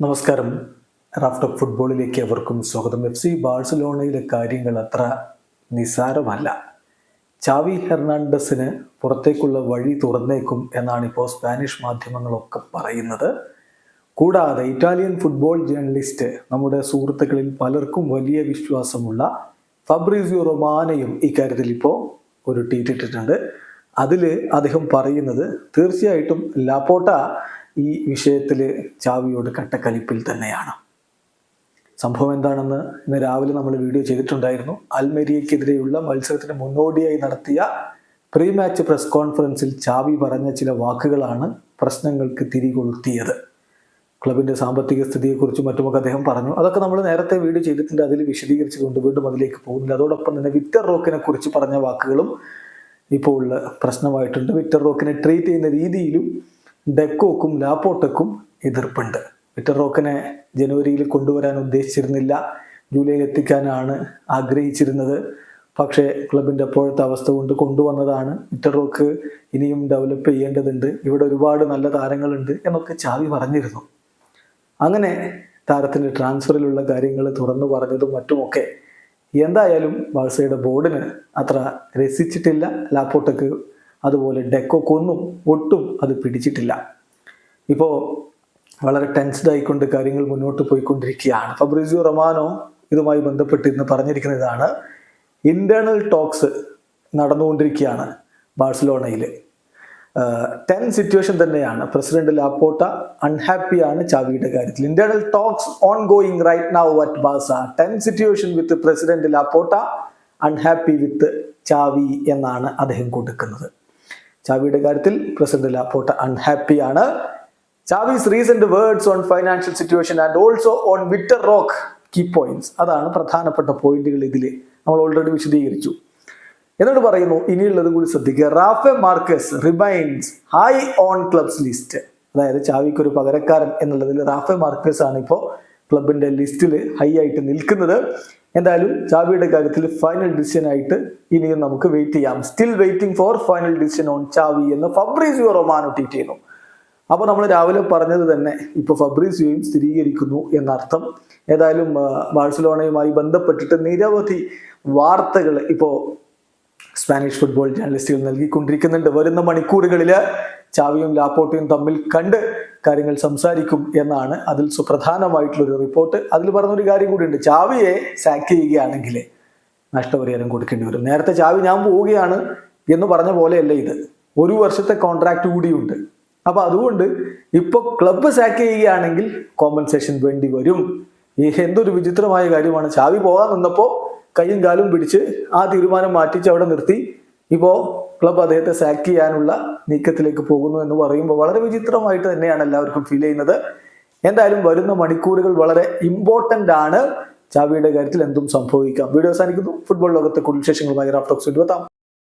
നമസ്കാരം. Raft of ഫുട്ബോളിലേക്ക് അവർക്കും സ്വാഗതം. എഫ് സി ബാഴ്സലോണയിലെ കാര്യങ്ങൾ അത്ര നിസാരമല്ല. ചാവി ഹെർണാണ്ടസിന് പുറത്തേക്കുള്ള വഴി തുറന്നേക്കും എന്നാണ് ഇപ്പോൾ സ്പാനിഷ് മാധ്യമങ്ങളൊക്കെ പറയുന്നത്. കൂടാതെ ഇറ്റാലിയൻ ഫുട്ബോൾ ജേർണലിസ്റ്റ് നമ്മുടെ സുഹൃത്തുക്കളിൽ പലർക്കും വലിയ വിശ്വാസമുള്ള ഫബ്രീസിയോ റൊമാനയും ഇക്കാര്യത്തിൽ ഇപ്പോൾ ഒരു ട്വീറ്റ് ഇട്ടിട്ടുണ്ട്. അതിൽ അദ്ദേഹം പറയുന്നത് തീർച്ചയായിട്ടും ലാപ്പോട്ട ഈ വിഷയത്തിൽ ചാവിയോട് കട്ടക്കലിപ്പിൽ തന്നെയാണ്. സംഭവം എന്താണെന്ന് ഇന്ന് രാവിലെ നമ്മൾ വീഡിയോ ചെയ്തിട്ടുണ്ടായിരുന്നു. അൽമേരിയക്കെതിരെയുള്ള മത്സരത്തിന് മുന്നോടിയായി നടത്തിയ പ്രീ മാച്ച് പ്രസ് കോൺഫറൻസിൽ ചാവി പറഞ്ഞ ചില വാക്കുകളാണ് പ്രശ്നങ്ങൾക്ക് തിരികൊളുത്തിയത്. ക്ലബിന്റെ സാമ്പത്തിക സ്ഥിതിയെക്കുറിച്ചും മറ്റുമൊക്കെ അദ്ദേഹം പറഞ്ഞു. അതൊക്കെ നമ്മൾ നേരത്തെ വീഡിയോ ചെയ്തിട്ടുണ്ട്. അതിൽ വിശദീകരിച്ചുകൊണ്ട് വീണ്ടും അതിലേക്ക് പോകുന്നില്ല. അതോടൊപ്പം തന്നെ വിക്ടർ റോക്കിനെ കുറിച്ച് പറഞ്ഞ വാക്കുകളും ഇപ്പോൾ ഉള്ള പ്രശ്നമായിട്ടുണ്ട്. വിക്ടർ റോക്കിനെ ട്രീറ്റ് ചെയ്യുന്ന രീതിയിലും ഡെക്കോക്കും ലാപ്പോട്ടക്കും എതിർപ്പുണ്ട്. വിക്ടർ റോക്കിനെ ജനുവരിയിൽ കൊണ്ടുവരാൻ ഉദ്ദേശിച്ചിരുന്നില്ല. ജൂലൈയിൽ എത്തിക്കാനാണ് ആഗ്രഹിച്ചിരുന്നത്. പക്ഷേ ക്ലബിന്റെ അപ്പോഴത്തെ അവസ്ഥ കൊണ്ട് കൊണ്ടുവന്നതാണ്. വിക്ടർ റോക്ക് ഇനിയും ഡെവലപ്പ് ചെയ്യേണ്ടതുണ്ട്. ഇവിടെ ഒരുപാട് നല്ല താരങ്ങളുണ്ട് എന്നൊക്കെ ചാവി പറഞ്ഞിരുന്നു. അങ്ങനെ താരത്തിന്റെ ട്രാൻസ്ഫറിലുള്ള കാര്യങ്ങൾ തുറന്നു പറഞ്ഞതും മറ്റുമൊക്കെ എന്തായാലും ബാഴ്സയുടെ ബോർഡിന് അത്ര രസിച്ചിട്ടില്ല. ലാപ്പോട്ടക്ക് അതുപോലെ ഡെക്കോക്കൊന്നും ഒട്ടും അത് പിടിച്ചിട്ടില്ല. ഇപ്പോൾ വളരെ ടെൻസ്ഡ് ആയിക്കൊണ്ട് കാര്യങ്ങൾ മുന്നോട്ട് പോയിക്കൊണ്ടിരിക്കുകയാണ്. ഫബ്രിസിയോ റൊമാനോ ഇതുമായി ബന്ധപ്പെട്ട് ഇന്ന് പറഞ്ഞിരിക്കുന്ന ഇതാണ് ഇന്റേണൽ ടോക്സ് നടന്നുകൊണ്ടിരിക്കുകയാണ് ബാഴ്സലോണയിൽ ടെൻ സിറ്റുവേഷൻ തന്നെയാണ്. പ്രസിഡന്റ് ലാപ്പോട്ട അൺഹാപ്പിയാണ് ചാവിയുടെ കാര്യത്തിൽ. Internal talks on going right now at ബാസ tense situation with president Laporta unhappy with Xavi എന്നാണ് അദ്ദേഹം കൊടുക്കുന്നത്. ചാവിയുടെ കാര്യത്തിൽ president Laporta അൺഹാപ്പിയാണ് Xavi's recent words on financial situation and also on Vitor Roque key points അതാണ് പ്രധാനപ്പെട്ട പോയിന്റുകൾ ഇതിൽ നമ്മൾ ഓൾറെഡി വിശദീകരിച്ചു. എന്നിട്ട് പറയുന്നു ഇനിയുള്ളതും കൂടി ശ്രദ്ധിക്കുക. Rafa Marquez remains high on clubs list. അതായത് ചാവിക്ക് ഒരു പകരക്കാരൻ എന്നുള്ളതിൽ റാഫെ മാർക്കസ് ആണ് ഇപ്പോൾ ക്ലബിന്റെ ലിസ്റ്റിൽ ഹൈ ആയിട്ട് നിൽക്കുന്നത്. എന്തായാലും ചാവിയുടെ കാര്യത്തിൽ ഫൈനൽ ഡിസിഷൻ ആയിട്ട് ഇനിയും നമുക്ക് വെയിറ്റ് ചെയ്യാം. Still waiting for final decision on Xavi എന്ന് ഫബ്രീസിയോ റൊമാനോ ട്വീറ്റ് ചെയ്യുന്നു. അപ്പോൾ നമ്മൾ രാവിലെ പറഞ്ഞത് തന്നെ ഇപ്പോൾ ഫബ്രീസിയോയും സ്ഥിരീകരിക്കുന്നു എന്നർത്ഥം. ഏതായാലും ബാഴ്സലോണയുമായി ബന്ധപ്പെട്ടിട്ട് നിരവധി വാർത്തകൾ ഇപ്പോൾ സ്പാനിഷ് ഫുട്ബോൾ ജേർണലിസ്റ്റുകൾ നൽകിക്കൊണ്ടിരിക്കുന്നുണ്ട്. വരുന്ന മണിക്കൂറുകളിൽ ചാവിയും ലാപ്പോട്ടയും തമ്മിൽ കണ്ട് കാര്യങ്ങൾ സംസാരിക്കും എന്നാണ് അതിൽ സുപ്രധാനമായിട്ടുള്ള ഒരു റിപ്പോർട്ട്. അതിൽ പറഞ്ഞൊരു കാര്യം കൂടിയുണ്ട്. ചാവിയെ സാക്ക് ചെയ്യുകയാണെങ്കിൽ നഷ്ടപരിഹാരം കൊടുക്കേണ്ടി വരും. നേരത്തെ ചാവി ഞാൻ പോവുകയാണ് എന്ന് പറഞ്ഞ പോലെയല്ല ഇത്. ഒരു വർഷത്തെ കോൺട്രാക്ട് കൂടിയുണ്ട്. അപ്പൊ അതുകൊണ്ട് ഇപ്പൊ ക്ലബ്ബ് സാക്ക് ചെയ്യുകയാണെങ്കിൽ കോമ്പൻസേഷൻ വേണ്ടി വരും. എന്തൊരു വിചിത്രമായ കാര്യമാണ്. ചാവി പോകാൻ നിന്നപ്പോൾ കൈയും കാലും പിടിച്ച് ആ തീരുമാനം മാറ്റിച്ച് അവിടെ നിർത്തി. ഇപ്പോ ക്ലബ്ബ് അദ്ദേഹത്തെ സാക്ക് ചെയ്യാനുള്ള നീക്കത്തിലേക്ക് പോകുന്നു എന്ന് പറയുമ്പോൾ വളരെ വിചിത്രമായിട്ട് തന്നെയാണ് എല്ലാവർക്കും ഫീൽ ചെയ്യുന്നത്. എന്തായാലും വരുന്ന മണിക്കൂറുകൾ വളരെ ഇമ്പോർട്ടന്റ് ആണ്. ചാവിയുടെ കാര്യത്തിൽ എന്തും സംഭവിക്കാം. വീഡിയോ അവസാനിക്കുന്നു. ഫുട്ബോൾ ലോകത്തെ കൂടുതൽ വിശേഷങ്ങളുമായി റാഫ്റ്റോക്സ് എത്താം